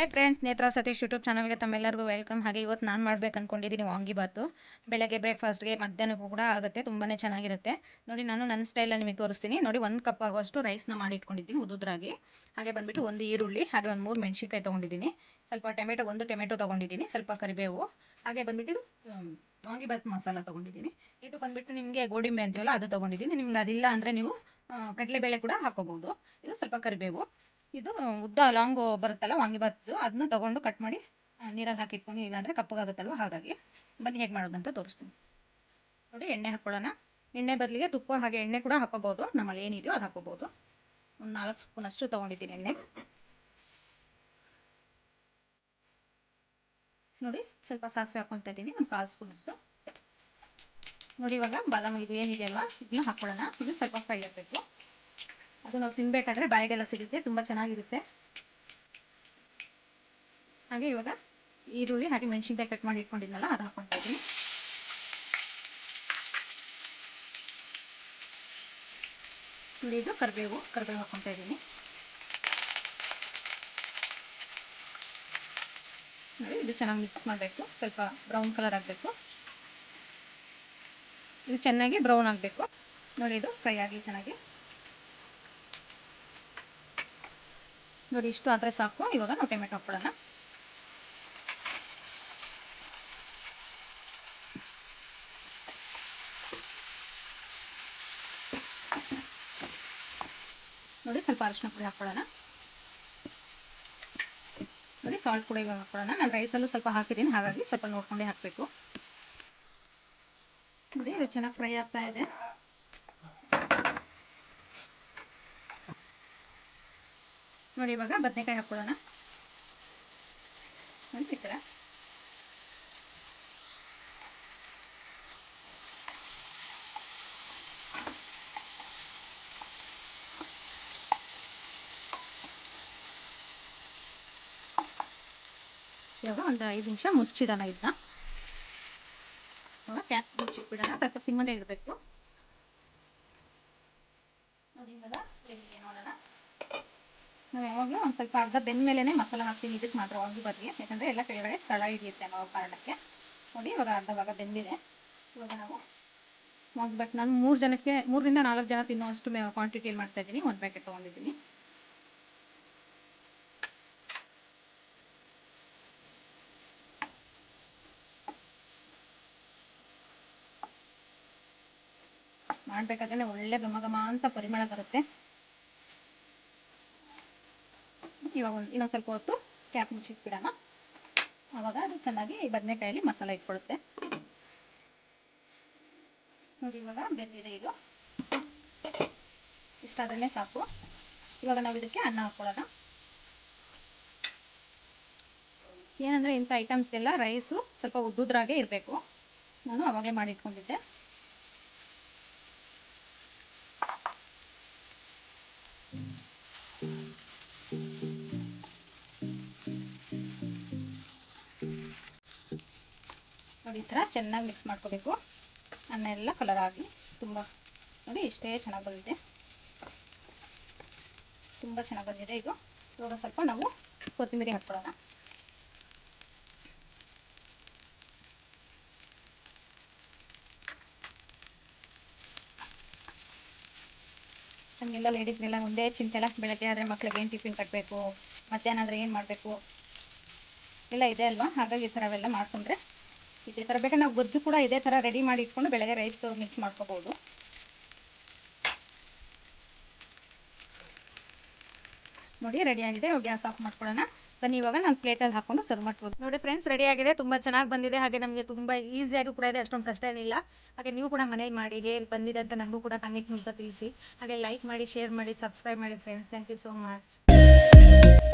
ಹೇ friends ನೇತ್ರ Satish YouTube ಚಾನಲ್ಗೆ ತಮ್ಮೆಲ್ಲರಿಗೂ ವೆಲ್ಕಮ್ ಹಾಗೆ ಇವತ್ತು ನಾನು ಮಾಡ್ಬೇಕು ಅಂದ್ಕೊಂಡಿದ್ದೀನಿ ವಾಂಗಿಬಾತು ಬೆಳಗ್ಗೆ ಬ್ರೇಕ್ಫಾಸ್ಟ್ಗೆ ಮಧ್ಯಾಹ್ನಕ್ಕೂ ಕೂಡ ಆಗುತ್ತೆ ತುಂಬಾ ಚೆನ್ನಾಗಿರುತ್ತೆ. ನೋಡಿ, ನಾನು ನನ್ನ ಸ್ಟೈಲಲ್ಲಿ ನಿಮಗೆ ತೋರಿಸ್ತೀನಿ. ನೋಡಿ, ಒಂದು ಕಪ್ ಆಗುವಷ್ಟು ರೈಸ್ನ ಮಾಡಿ ಇಟ್ಕೊಂಡಿದ್ದೀನಿ ಉದುದ್ರಾಗಿ. ಹಾಗೆ ಬಂದುಬಿಟ್ಟು ಒಂದು ಈರುಳ್ಳಿ, ಹಾಗೆ ಒಂದು ಮೂರು ಮೆಣಸಿನ್ಕಾಯಿ ತೊಗೊಂಡಿದ್ದೀನಿ. ಸ್ವಲ್ಪ ಟೊಮೆಟೊ, ಒಂದು ಟೊಮೆಟೊ ತೊಗೊಂಡಿದ್ದೀನಿ, ಸ್ವಲ್ಪ ಕರಿಬೇವು. ಹಾಗೆ ಬಂದುಬಿಟ್ಟು ವಾಂಗಿಬಾತ್ ಮಸಾಲ ತೊಗೊಂಡಿದ್ದೀನಿ. ಇದು ಬಂದುಬಿಟ್ಟು ನಿಮಗೆ ಗೋಡಿಂಬೆ ಅಂತೀವಲ್ಲ ಅದು ತೊಗೊಂಡಿದ್ದೀನಿ. ನಿಮ್ಗೆ ಅದಿಲ್ಲ ಅಂದರೆ ನೀವು ಕಡಲೆಬೇಳೆ ಕೂಡ ಹಾಕೋಬೋದು ಇದು ಸ್ವಲ್ಪ ಕರಿಬೇವು. ಇದು, ಉದ್ದ ಲಾಂಗು ಬರುತ್ತಲ್ಲ ವಾಂಗಿಬಾತು ಅದನ್ನ ತೊಗೊಂಡು ಕಟ್ ಮಾಡಿ ನೀರಲ್ಲಿ ಹಾಕಿ ಇಟ್ಕೊಂಡು ಇಲ್ಲಾಂದರೆ ಕಪ್ಪಗಾಗುತ್ತಲ್ವ ಹಾಗಾಗಿ. ಬನ್ನಿ, ಹೇಗೆ ಮಾಡೋದಂತ ತೋರಿಸ್ತೀನಿ. ನೋಡಿ, ಎಣ್ಣೆ ಹಾಕ್ಕೊಳ್ಳೋಣ ಎಣ್ಣೆ ಬದಲಿಗೆ ತುಪ್ಪ ಹಾಗೆ ಎಣ್ಣೆ ಕೂಡ ಹಾಕೋಬೋದು. ನಮ್ಮಲ್ಲಿ ಏನಿದೆಯೋ ಅದು ಹಾಕೋಬೋದು. ಒಂದು ನಾಲ್ಕು ಸ್ಪೂನಷ್ಟು ತೊಗೊಂಡಿದ್ದೀನಿ ಎಣ್ಣೆ. ನೋಡಿ, ಸ್ವಲ್ಪ ಸಾಸಿವೆ ಹಾಕ್ಕೊತಾ ಇದ್ದೀನಿ, ಒಂದು ಕಾಲು ಸ್ಪೂನಷ್ಟು. ನೋಡಿ, ಇವಾಗ ಬಾದಾಮಿ, ಇದು ಏನಿದೆಯಲ್ವ, ಇದನ್ನ ಹಾಕ್ಕೊಳ್ಳೋಣ ಇದು ಸ್ವಲ್ಪ ಫ್ರೈ ಆಗಬೇಕು. ಅದು ನಾವು ತಿನ್ಬೇಕಾದ್ರೆ ಬಾಯಿಗೆಲ್ಲ ಸಿಗುತ್ತೆ, ತುಂಬ ಚೆನ್ನಾಗಿರುತ್ತೆ. ಹಾಗೆ ಇವಾಗ ಈರುಳ್ಳಿ ಹಾಗೆ ಮೆಣಸಿನ್ಕಾಯಿ ಕಟ್ ಮಾಡಿ ಇಟ್ಕೊಂಡಿದ್ನಲ್ಲ, ಅದು ಹಾಕೊಂಡಿದ್ದೀನಿ ಇದ್ದೀನಿ ಇದು ಕರಿಬೇವು ಕರಿಬೇವು ಹಾಕ್ಕೊತಾ ಇದ್ದೀನಿ. ನೋಡಿ, ಇದು ಚೆನ್ನಾಗಿ ಮಿಕ್ಸ್ ಮಾಡಬೇಕು, ಸ್ವಲ್ಪ ಬ್ರೌನ್ ಕಲರ್ ಆಗಬೇಕು. ಇದು ಚೆನ್ನಾಗಿ ಬ್ರೌನ್ ಆಗಬೇಕು. ನೋಡಿ, ಇದು ಫ್ರೈ ಆಗಲಿ ಚೆನ್ನಾಗಿ. ನೋಡಿ, ಇಷ್ಟು ಆದರೆ ಸಾಕು. ಇವಾಗ ನಾವು ಟೊಮೆಟೊ ನೋಡಿ, ಸ್ವಲ್ಪ ಅರಿಶಿನ ಪುಡಿ ಹಾಕ್ಕೊಳ್ಳೋಣ ನೋಡಿ ಸಾಲ್ಟ್ ಕೂಡ ಇವಾಗ ಹಾಕ್ಕೊಳ್ಳೋಣ ನಾನು ರೈಸಲ್ಲೂ ಸ್ವಲ್ಪ ಹಾಕಿದ್ದೀನಿ. ಹಾಗಾಗಿ ಸ್ವಲ್ಪ ನೋಡ್ಕೊಂಡೇ ಹಾಕಬೇಕು. ನೋಡಿ, ಇದು ಚೆನ್ನಾಗಿ ಫ್ರೈ ಆಗ್ತಾ ಇದೆ. ನೋಡಿ, ಇವಾಗ ಬದನೆಕಾಯಿ ಹಾಕ್ಕೊಳ್ಳೋಣ. ಈ ಇವಾಗ ಒಂದು ಐದು ನಿಮಿಷ ಮುಚ್ಚಿಡೋಣ ಇದನ್ನ. ಇವಾಗ ಕ್ಯಾಪ್ ಮುಚ್ಚಿಟ್ಬಿಡೋಣ. ಸ್ವಲ್ಪ ಸಿಮ್ಮನೆ ಇಡಬೇಕು ನೋಡಿ ಇವಾಗ ನೋಡೋಣ ನಾವು ಯಾವಾಗಲೂ ಒಂದು ಸ್ವಲ್ಪ ಅರ್ಧ ಬೆಂದ ಮೇಲೇ ಮಸಾಲ ಹಾಕ್ತೀನಿ. ಇದಕ್ಕೆ ಮಾತ್ರ ಹೋಗಿ ಬರಲಿ. ಯಾಕಂದರೆ ಎಲ್ಲ ಕೆಳಗಡೆ ತಳ ಹಿಡಿಯುತ್ತೆ ಅನ್ನೋ ಕಾರಣಕ್ಕೆ. ನೋಡಿ, ಇವಾಗ ಅರ್ಧ ಭಾಗ ಬೆಂದಿದೆ. ಇವಾಗ ನಾವು ಹೋಗ್ಬೇಕು ನಾನು ಮೂರು ಜನಕ್ಕೆ, ಮೂರರಿಂದ ನಾಲ್ಕು ಜನ ತಿನ್ನುವಷ್ಟು ಕ್ವಾಂಟಿಟಿಯಲ್ಲಿ ಮಾಡ್ತಾ ಇದ್ದೀನಿ. ಒಂದು ಪ್ಯಾಕೆಟ್ ತೊಗೊಂಡಿದ್ದೀನಿ. ಮಾಡಬೇಕಾದ್ರೆ ಒಳ್ಳೆ ಘಮ ಅಂತ ಪರಿಮಳ ಬರುತ್ತೆ. ಇವಾಗ ಒಂದು ಇನ್ನೊಂದು ಸ್ವಲ್ಪ ಹೊತ್ತು ಕ್ಯಾಪ್ ಮುಚ್ಚಿಟ್ಬಿಡೋಣ ಆವಾಗ ಅದು ಚೆನ್ನಾಗಿ ಬದನೆಕಾಯಲ್ಲಿ ಮಸಾಲೆ ಇಟ್ಕೊಳುತ್ತೆ. ನೋಡಿ, ಇವಾಗ ಬೆಂದಿದೆ ಇದು. ಇಷ್ಟಾದ್ರೇ ಸಾಕು. ಇವಾಗ ನಾವು ಇದಕ್ಕೆ ಅನ್ನ ಹಾಕ್ಕೊಳ್ಳೋಣ ಏನಂದರೆ ಇಂಥ ಐಟಮ್ಸ್ ಎಲ್ಲ ರೈಸು ಸ್ವಲ್ಪ ಉದ್ದುದ್ರಾಗೆ ಇರಬೇಕು. ನಾನು ಅವಾಗಲೇ ಮಾಡಿ ನೋಡಿ, ಈ ಥರ ಚೆನ್ನಾಗಿ ಮಿಕ್ಸ್ ಮಾಡ್ಕೋಬೇಕು. ಅನ್ನ ಎಲ್ಲ ಕಲರ್ ಆಗಿ ತುಂಬ, ನೋಡಿ ಇಷ್ಟೇ ಚೆನ್ನಾಗಿ ಬಂದಿದೆ. ತುಂಬ ಚೆನ್ನಾಗಿ ಬಂದಿದೆ ಇದು. ಇವಾಗ ಸ್ವಲ್ಪ ನಾವು ಕೊತ್ತಂಬರಿ ಹಾಕ್ಕೊಳ್ಳೋಣ. ನಮಗೆಲ್ಲ ಲೇಡೀಸ್ಗೆಲ್ಲ ಒಂದೇ ಚಿಂತೆ ಎಲ್ಲ ಬೆಳಗ್ಗೆ ಆದರೆ ಮಕ್ಳಿಗೆ ಏನು ಟಿಫಿನ್ ಕಟ್ಟಬೇಕು ಮಧ್ಯಾಹ್ನ ಆದರೆ ಏನು ಮಾಡಬೇಕು? ಎಲ್ಲ ಇದೆ ಅಲ್ವಾ? ಹಾಗಾಗಿ ಈ ಥರ ಅವೆಲ್ಲ ಮಾಡ್ಕೊಂಡ್ರೆ ಇದೇ ಥರ ಬೇಕಾದ್ರೆ ನಾವು ಗೊಜ್ಜು ಕೂಡ ಇದೇ ಥರ ರೆಡಿ ಮಾಡಿ ಇಟ್ಕೊಂಡು ಬೆಳಗ್ಗೆ ರೈಸ್ ಮಿಕ್ಸ್ ಮಾಡ್ಕೋಬೋದು ನೋಡಿ ರೆಡಿಯಾಗಿದೆ ಗ್ಯಾಸ್ ಆಫ್ ಮಾಡ್ಕೊಳ್ಳೋಣ. ಬನ್ನಿ, ಇವಾಗ ನಾನು ಪ್ಲೇಟಲ್ಲಿ ಹಾಕೊಂಡು ಸರ್ವ್ ಮಾಡ್ಬೋದು ನೋಡಿ ಫ್ರೆಂಡ್ಸ್ ರೆಡಿ ಆಗಿದೆ. ತುಂಬ ಚೆನ್ನಾಗಿ ಬಂದಿದೆ. ಹಾಗೆ ನಮಗೆ ತುಂಬ ಈಸಿಯಾಗಿ ಕೂಡ ಇದೆ. ಅಷ್ಟೊಂದು ಕಷ್ಟ ಏನಿಲ್ಲ. ಹಾಗೆ ನೀವು ಕೂಡ ಮನೇಲಿ ಮಾಡಿ, ಹೇಗೆ ಬಂದಿದೆ ಅಂತ ನನಗೂ ಕೂಡ ಕಮೆಂಟ್ ಮೂಲಕ ತಿಳಿಸಿ. ಹಾಗೆ ಲೈಕ್ ಮಾಡಿ ಶೇರ್ ಮಾಡಿ ಸಬ್ಸ್ಕ್ರೈಬ್ ಮಾಡಿ friends thank you so much